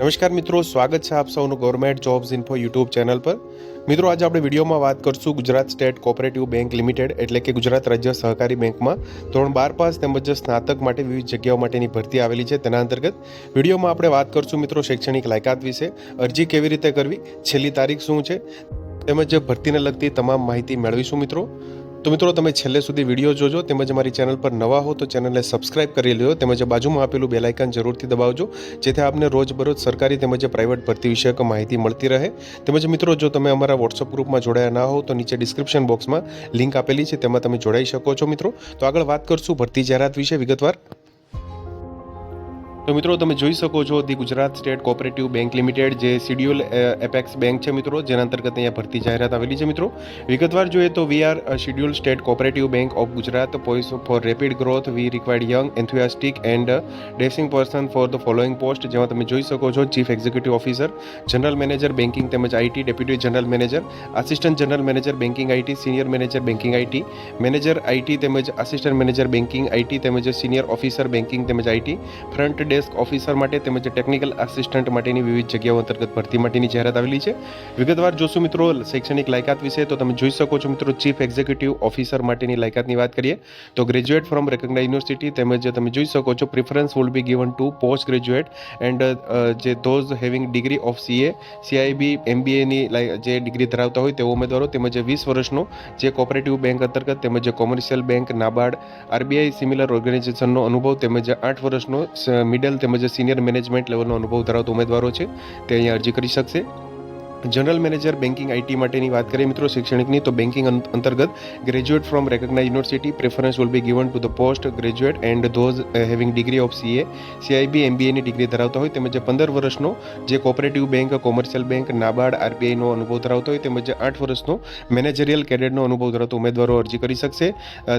નમસ્કાર મિત્રો, સ્વાગત છે આપ સૌનું government jobs info YouTube channel પર. મિત્રો, આજે આપણે વિડીયોમાં વાત કરશું Gujarat state cooperative bank limited એટલે કે ગુજરાત રાજ્ય સહકારી બેંકમાં ધોરણ બાર પાસ તેમજ સ્નાતક માટે વિવિધ જગ્યાઓ માટેની ભરતી આવેલી છે તેના અંતર્ગત વિડીયોમાં આપણે વાત કરશું મિત્રો શૈક્ષણિક લાયકાત વિશે, અરજી કેવી રીતે કરવી, છેલ્લી તારીખ શું છે, તેમજ ભરતીને લગતી તમામ માહિતી મેળવીશું મિત્રો. તો મિત્રો, તમે છેલ્લે સુધી વીડિયો જોજો તેમજ અમારી ચેનલ પર નવા હો તો ચેનલને સબસ્ક્રાઇબ કરી લેજો તેમજ બાજુમાં આપેલું બેલાઇકન જરૂરથી દબાવજો, જેથી આપને રોજબરોજ સરકારી તેમજ પ્રાઇવેટ ભરતી વિષયક માહિતી મળતી રહે. તેમજ મિત્રો, જો તમે અમારા વોટ્સઅપ ગ્રુપમાં જોડાયા ના હો તો નીચે ડિસ્ક્રિપ્શન બોક્સમાં લિંક આપેલી છે, તેમાં તમે જોડાઈ શકો છો મિત્રો. તો આગળ વાત કરશું ભરતી જાહેરાત વિશે વિગતવાર. તો મિત્રો તમે જોઈ શકો છો the Gujarat state cooperative bank limited જે શિડ્યુલ એપેક્સ બેંક છે મિત્રો, જેના અંતર્ગત અહીંયા ભરતી જાહેરાત આવેલી છે મિત્રો. વિગતવાર જોઈએ તો we are schedule state cooperative bank of Gujarat poised for rapid growth, we required young enthusiastic and dashing person for the following post, જેમાં તમે જોઈ શકો છો chief executive officer, general manager banking તેમજ IT deputy general manager, assistant general manager banking IT senior manager banking IT manager IT તેમજ assistant manager banking IT તેમજ senior officer banking તેમજ IT front desk officer માટે તેમજ technical assistant માટેની વિવિધ જગ્યાઓ અંતર્ગત ભરતી માટેની જાહેરાત આવેલી છે. વિગતવાર જોશું મિત્રો, શૈક્ષણિક લાયકાત વિશે તો તમે જોઈ શકો છો મિત્રો ચીફ એક્ઝિક્યુટિવ ઓફિસર માટેની લાયકાતની વાત કરીએ તો ગ્રેજ્યુએટ ફ્રોમ રેકગ્નાઇઝ યુનિવર્સિટી તેમજ તમે જોઈ શકો છો preference will be given to post graduate and જે those having degree of CA CIB એમબીએની જે ડિગ્રી ધરાવતા હોય તેવા ઉમેદવારો તેમજ વીસ વર્ષનો જે કોઓપરેટિવ બેંક અંતર્ગત તેમજ commercial bank NABARD RBI similar ઓર્ગેનાઇઝેશનનો અનુભવ તેમજ આઠ વર્ષનો મિડલ તેમજ સિનિયર મેનેજમેન્ટ લેવલનો અનુભવ ધરાવતા ઉમેદવારો છે. તે અહીંયા અરજી કરી શકશે. જનરલ મેનેજર બેન્કિંગ આઈટી માટેની વાત કરીએ મિત્રો શૈક્ષણિકની, તો બેન્કિંગ અંતર્ગત graduate from recognise university preference will be given to the post graduate and those having degree of CA CIB એમબીએની degree ધરાવતા હોય, તેમજ પંદર વર્ષનો જે cooperative bank commercial bank NABARD આરબીઆઈનો અનુભવ ધરાવતો હોય, તેમજ આઠ વર્ષનો મેનેજરિયલ કેડેટનો અનુભવ ધરાવતો ઉમેદવારો અરજી કરી શકશે.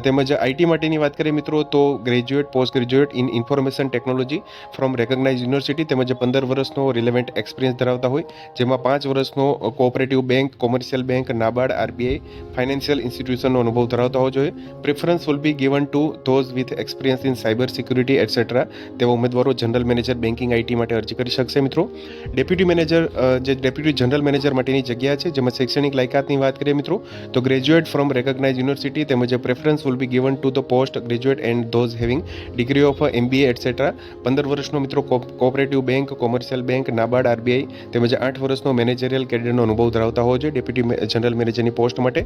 તેમજ આઈટી માટેની વાત કરીએ મિત્રો, તો graduate post graduate in information technology from recognise university, તેમજ પંદર વર્ષનો રિલેવન્ટ એક્સપિરિયન્સ ધરાવતા હોય, જેમાં પાંચ વર્ષનો cooperative bank, commercial bank, NABARD, RBI, financial ઇન્સ્ટિટ્યુશનનો અનુભવ ધરાવતા હોવો જોઈએ. Preference will be given to those with experience in cyber security etcetera તેવા ઉમેદવારો જનરલ મેનેજર બેન્કિંગ આઈટી માટે અરજી કરી શકશે, મિત્રો. ડેપ્યુટી મેનેજર જે ડેપ્યુટી જનરલ મેનેજર માટેની જગ્યા છે, જેમાં શૈક્ષણિક લાયકાતની વાત કરીએ, મિત્રો, તો ગ્રેજ્યુએટ ફ્રોમ રેકગ્નાઇઝ યુનિવર્સિટી તેમજ preference will be given to the post graduate and those having degree of MBA etcetera પંદર વર્ષનો, મિત્રો cooperative bank, commercial bank, NABARD, RBI તેમજ આઠ વર્ષનો મેનેજરિયલ કેડરનો અનુભવ ધરાવતા હોવો જોઈએ. ડેપ્યુટી જનરલ મેનેજરની પોસ્ટ માટે.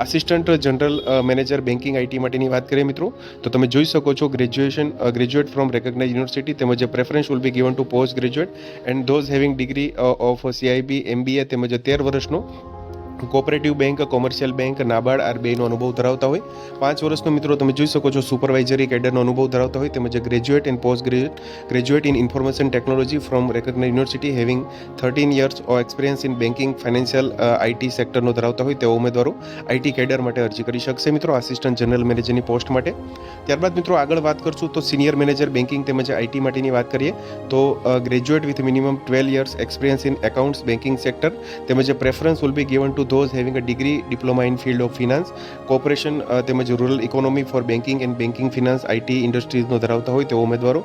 Assistant general manager banking IT માટેની વાત કરીએ મિત્રો, તો તમે જોઈ શકો છો graduation graduate from recognise university તેમજ preference will be given to post graduate and those having degree of CIB MBA તેમજ તેર વર્ષનો cooperative bank commercial bank NABARD આરબીઆઈનો અનુભવ ધરાવતા હોય. પાંચ વર્ષનો મિત્રો તમે જોઈ શકો છો સુપરવાઇઝરી કેડરનો અનુભવ ધરાવતા હોય, તેમજ graduate and post graduate graduate in information technology from recognise university having thirteen years of experience in banking financial IT સેક્ટરનો ધરાવતા હોય તેવા ઉમેદવારો આઈટી કેડર માટે અરજી કરી શકશે. મિત્રો આસિસ્ટન્ટ જનરલ મેનેજરની પોસ્ટ માટે. ત્યારબાદ મિત્રો, આગળ વાત કરશું તો સિનિયર મેનેજર બેન્કિંગ તેમજ આઈટી માટેની વાત કરીએ, તો graduate with minimum twelve years experience in accounts banking sector તેમજ preference will be given to those having a degree diploma in field of finance cooperation તેમજ rural economy for banking and banking finance IT ઇન્ડસ્ટ્રીઝનો ધરાવતા હોય તેવો ઉમેદવારો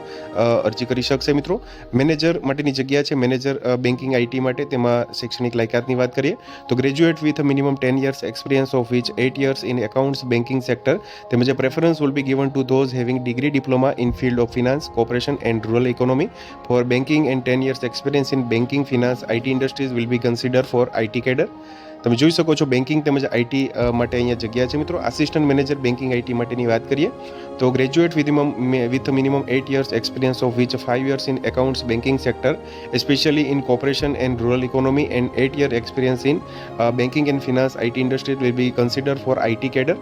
અરજી કરી શકશે મિત્રો. મેનેજર માટેની જગ્યા છે મેનેજર બેન્કિંગ આઈટી માટે. તેમાં શૈક્ષણિક લાયકાતની વાત કરીએ, તો graduate with minimum ten years experience of which eight years in accounts banking sector તેમજ preference will be given to those having degree diploma in field of finance corporation and rural economy for banking and ten years experience in banking finance IT industries will be consider for IT cadre તમે જોઈ શકો છો banking તેમજ IT માટે અહીંયા જગ્યા છે મિત્રો આસિસ્ટન્ટ મેનેજર બેન્કિંગ આઈટી માટેની વાત કરીએ તો graduate with with minimum eight years experience of which five years in accounts banking sector in cooperation and rural economy and 8 year experience in uh, banking and finance IT industry will be considered for IT cadre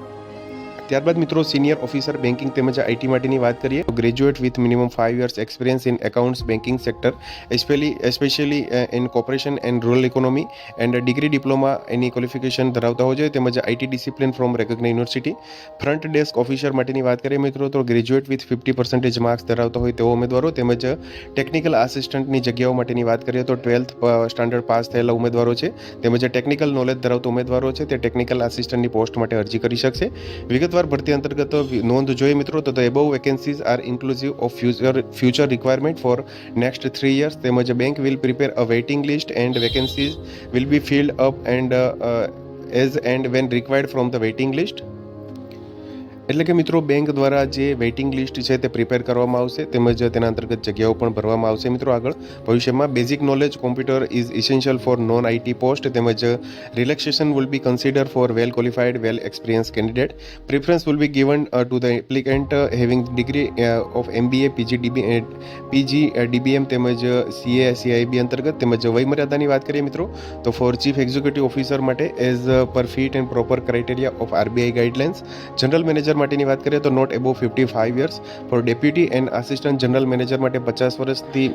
ત્યારબાદ મિત્રો senior officer banking તેમજ IT માટેની વાત કરીએ, તો graduate with minimum five years experience in accounts banking sector especially especially in corporation and rural economy and degree diploma any qualification ધરાવતા હોવો જોઈએ તેમજ IT discipline from recognise university front desk officer માટેની વાત કરીએ મિત્રો, તો graduate with fifty percentage marks ધરાવતા હોય તેવા ઉમેદવારો, તેમજ ટેકનિકલ આસિસ્ટન્ટની જગ્યાઓ માટેની વાત કરીએ, તો ટ્વેલ્થ સ્ટાન્ડર્ડ પાસ થયેલા ઉમેદવારો છે, તેમજ ટેકનિકલ નોલેજ ધરાવતા ઉમેદવારો છે, તે ટેકનિકલ આસિસ્ટન્ટની પોસ્ટ માટે અરજી કરી શકશે. વિગત વિગતવાર ભરતી અંતર્ગત નોંધ જોઈએ મિત્રો, તો એ બહુ vacancies are inclusive of future future requirement for next three years તેમજ bank will prepare a waiting list and vacancies will be filled up and as and when required from the waiting list એટલે કે મિત્રો bank દ્વારા જે waiting list છે તે prepare કરવામાં આવશે, તેમજ તેના અંતર્ગત જગ્યાઓ પણ ભરવામાં આવશે. મિત્રો, આગળ ભવિષ્યમાં basic knowledge computer is essential for non IT post તેમજ relaxation will be consider for well qualified well experience candidate preference will be given to the applicant having degree of MBA PG DB PG DBM તેમજ CA CIB અંતર્ગત, તેમજ વયમર્યાદાની વાત કરીએ મિત્રો, તો for chief executive officer માટે as per fit and proper criteria of RBI guidelines general manager માટેની વાત કરીએ તો not above fifty five years for deputy and assistant general manager માટે પચાસ વર્ષથી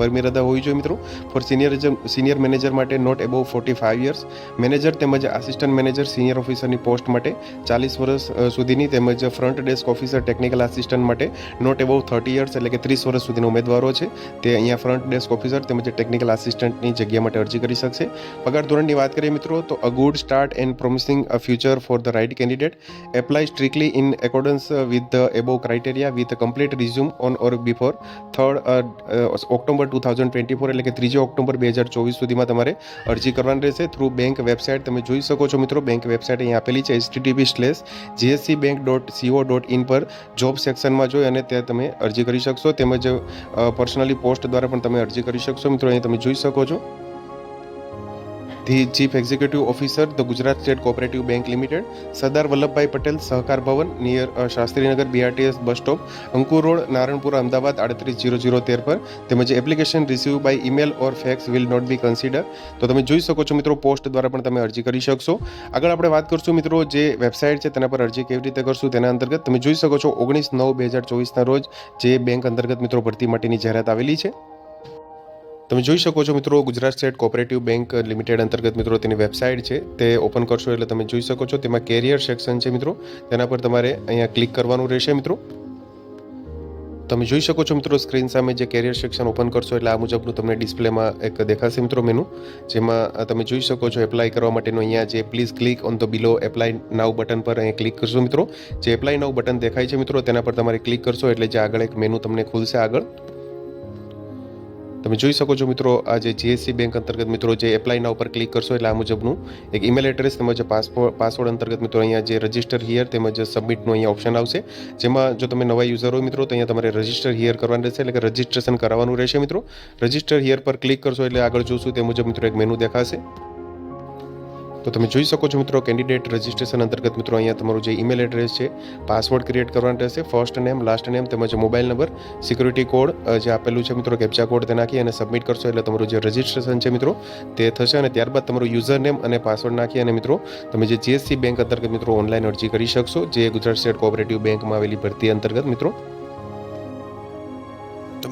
વરમિરદા હોવી જોઈએ મિત્રો. ફોર સિનિયર સિનિયર મેનેજર માટે not above forty five years manager તેમજ આસિસ્ટન્ટ મેનેજર સિનિયર ઓફિસરની પોસ્ટ માટે ચાલીસ વર્ષ સુધીની તેમજ front desk officer technical assistant માટે નોટ એબો થર્ટી યર્સ એટલે કે ત્રીસ વર્ષ સુધીના ઉમેદવારો છે. તે અહીંયા ફ્રન્ટ ડેસ્ક ઓફિસર તેમજ ટેકનિકલ આસિસ્ટન્ટની જગ્યા માટે અરજી કરી શકશે. પગાર ધોરણની વાત કરીએ મિત્રો, તો a good start and promising a future for the right candidate apply strictly in accordance with the above criteria with complete resume on or before third October two thousand twenty four એટલે કે ત્રીજી October બે હજાર ચોવીસ સુધીમાં તમારે અરજી કરવાની રહેશે. થ્રુ બેંક વેબસાઇટ તમે જોઈ શકો છો મિત્રો બેંક વેબસાઇટ અહીં આપેલી છે HTTP slash GSC bank dot co dot in પર જોબ સેક્શનમાં જોઈ અને ત્યાં તમે અરજી કરી શકશો. તેમજ પર્સનલી પોસ્ટ દ્વારા પણ તમે અરજી કરી શકશો. મિત્રો અહીં તમે જોઈ શકો છો. The chief executive officer the Gujarat state cooperative bank limited, Sardar Vallabhbhai Patel, Sahkar Bhavan, near Shastrinagar BRTS bus stop, Ankur road, Naranpur, Ahmedabad, આડત્રીસ જીરો જીરો તેર પર. તેમજ application receive by email or fax will not be consider. તો તમે જોઈ શકો છો મિત્રો, પોસ્ટ દ્વારા પણ તમે અરજી કરી શકશો. આગળ આપણે વાત કરશું મિત્રો, જે વેબસાઇટ છે તેના પર અરજી કેવી રીતે કરશું તેના અંતર્ગત. તમે જોઈ શકો છો, ઓગણીસ નવ બે હજાર ચોવીસના રોજ જે બેંક અંતર્ગત મિત્રો ભરતી માટેની જાહેરાત આવેલી છે. તમે જોઈ શકો છો મિત્રો, Gujarat state cooperative bank limited અંતર્ગત મિત્રો તેની વેબસાઇટ છે, તે ઓપન કરશો એટલે તમે જોઈ શકો છો, તેમાં કેરિયર સેક્શન છે મિત્રો, તેના પર તમારે અહીંયા ક્લિક કરવાનું રહેશે મિત્રો. તમે જોઈ શકો છો મિત્રો, સ્ક્રીન સામે જે કેરિયર સેક્શન ઓપન કરશો એટલે આ મુજબનું તમને ડિસ્પ્લેમાં એક દેખાશે મિત્રો મેનુ, જેમાં તમે જોઈ શકો છો એપ્લાય કરવા માટેનું અહીંયા જે, please click on the below apply now button પર અહીંયા ક્લિક કરશો મિત્રો. જે એપ્લાય નાવ બટન દેખાય છે મિત્રો, તેના પર તમારે ક્લિક કરશો એટલે જે આગળ એક મેનુ તમને ખુલશે આગળ. તમે જોઈ શકો છો મિત્રો, આ જે જીએસસી બેંક અંતર્ગત મિત્રો જે એપ્લાયના ઉપર ક્લિક કરશો એટલે આ મુજબનું એક ઈમેલ એડ્રેસ તેમજ પાસપોર્ટ પાસવર્ડ અંતર્ગત મિત્રો અહીંયા જે રજિસ્ટર હિયર તેમજ સબમિટનું અહીંયા ઓપ્શન આવશે. જેમાં જો તમે નવા યુઝર હોય મિત્રો, તો અહીંયા તમારે રજિસ્ટર હિયર કરવાનું રહેશે, એટલે કે રજિસ્ટ્રેશન કરાવવાનું રહેશે મિત્રો. રજિસ્ટર હિયર પર ક્લિક કરશો એટલે આગળ જોશું તે મુજબ મિત્રો એક મેનુ દેખાશે. તો તમે જોઈ શકો છો મિત્રો કેન્ડિડેટ રજિસ્ટ્રેશન અંતર્ગત મિત્રો અહીંયા તમારું જે ઈમેલ એડ્રેસ છે પાસવર્ડ ક્રિએટ કરવાનો રહેશે ફર્સ્ટ નેમ લાસ્ટ નેમ તેમજ મોબાઈલ નંબર સિક્યુરિટી કોડ જે આપેલું છે મિત્રો કેપ્ચા કોડ તે નાખી અને સબમિટ કરશો એટલે તમારું જે રજિસ્ટ્રેશન છે મિત્રો તે થશે અને ત્યારબાદ તમારું યુઝર નેમ અને પાસવર્ડ નાખી અને મિત્રો તમે જે જીએસસી બેંક અંતર્ગત મિત્રો ઓનલાઈન અરજી કરી શકશો, જે ગુજરાત સ્ટેટ કોઓપરેટિવ બેંકમાં આવેલી ભરતી અંતર્ગત મિત્રો.